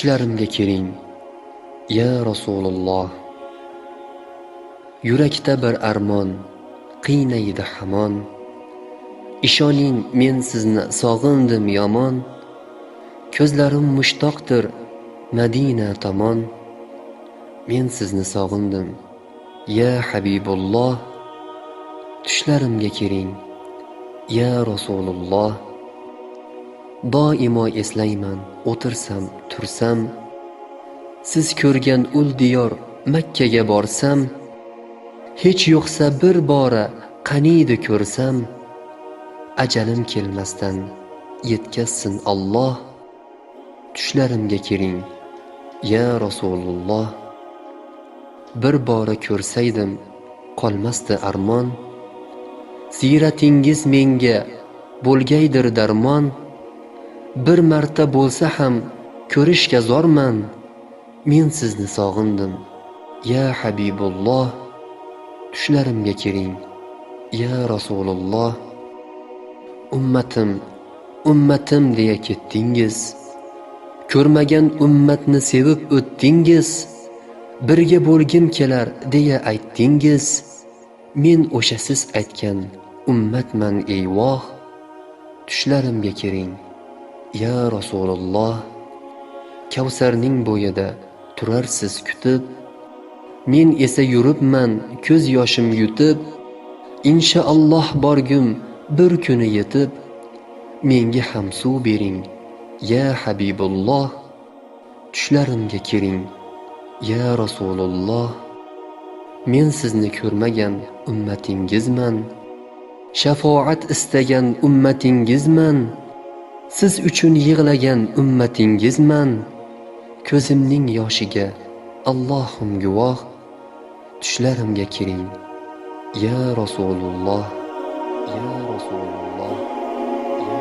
tushlarimga keling ya rasululloh. Yurakda bir armon qiynaydi hamon. Ishoning men sizni sog'indim yomon. Ko'zlarim mushtoqdir madina tomon. Men sizni sog'indim ya habibulloh. Tushlarimga kiring ya rasululloh. Doimo eslayman o'tirsam tursam. Siz ko'rgan ul diyor makkaga borsam hech yo'qsa bir bora qaniydi ko'rsam. Ajalim kelmasdan yetkazsin Alloh. Tushlarimga kiring ya rasululloh. Bir bora ko'rsaydim qolmasdi armon. Siyratingiz menga bo'lgaydir darmon. Bir marta bo'lsa ham ko'rishga zorman. Men sizni sog'indim. Ya habibulloh tushlarimga kiring. Ya rasululloh ummatim ummatim deya ketdingiz. Ko'rmagan ummatni sevib o'tdingiz. Birga bo'lgim kelar deya aytdingiz. Men o'sha siz aytgan ummatman eyvoh. Tushlarimga kiring. Ya rasululloh kavsarning bo'yida turarsiz kutib men esa yuribman ko'z yoshim yutib inshaalloh borgum bir kuni yetib menga ham suv bering ya habibulloh tushlarimga kiring ya rasululloh men sizni ko'rmagan ummatingizman shafoat istagan ummatingizman siz uchun yig'lagan ummatingizman. Ko'zimning yoshiga allohim guvoh. Tushlarimga kiring. Ya rasululloh. Ya rasululloh. Ya